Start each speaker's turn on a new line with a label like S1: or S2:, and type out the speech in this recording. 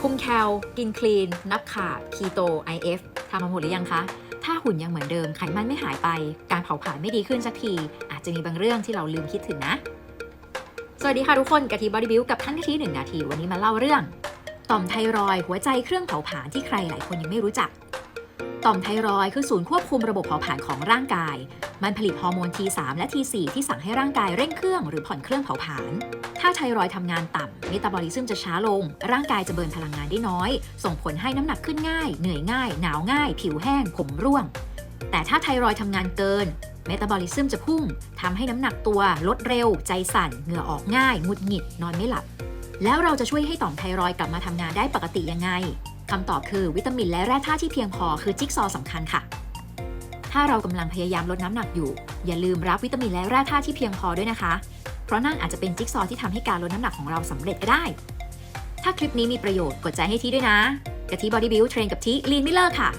S1: คุมแคล กินคลีน นับขาด คีโต IF ทำมาหมดหรือยังคะ ถ้าหุ่นยังเหมือนเดิม ไขมันไม่หายไป การเผาผลาญไม่ดีขึ้นสักที อาจจะมีบางเรื่องที่เราลืมคิดถึงนะ สวัสดีค่ะทุกคนกะทิบอดี้บิวกับท่านกะทิหนึ่งนาที วันนี้มาเล่าเรื่อง ต่อมไทรอยหัวใจเครื่องเผาผลาญที่ใครหลายคนยังไม่รู้จัก ต่อมไทรอยคือศูนย์ควบคุมระบบเผาผลาญของร่างกาย มันผลิตฮอร์โมน T3 และ T4 ที่สั่งให้ร่างกายเร่งเครื่องหรือผ่อนเครื่องเผาผลาญ ถ้าไทรอยทำงานต่ำเมตาบอลิซึมจะช้าลง ร่างกายจะเบิร์นพลังงานได้น้อย ส่งผลให้น้ำหนักขึ้นง่าย เหนื่อยง่าย หนาวง่าย ผิวแห้ง ผมร่วง แต่ถ้าไทรอยทำงานเกิน เมตาบอลิซึมจะพุ่งทำให้น้ำหนักตัว ลดเร็ว ใจสั่น เหงื่อออกง่าย หงุดหงิด นอนไม่หลับ แล้วเราจะช่วยให้ต่อมไทรอยกลับมาทำงานได้ปกติยังไง คำตอบคือวิตามินและแร่ธาตุที่เพียงพอคือจิ๊กซอสำคัญค่ะ ถ้าเรากำลังพยายามลดน้ำหนักอยู่ อย่าลืมรับวิตามินและแร่ธาตุที่เพียงพอด้วยนะคะ เพราะนั่นอาจจะเป็นจิ๊กซอที่ทำให้การลดน้ำหนักของเราสำเร็จก็ได้ ถ้าคลิปนี้มีประโยชน์กดใจให้ทีด้วยนะกะทิบอดี้บิวเทรนกับทีลีนไม่เลิกค่ะ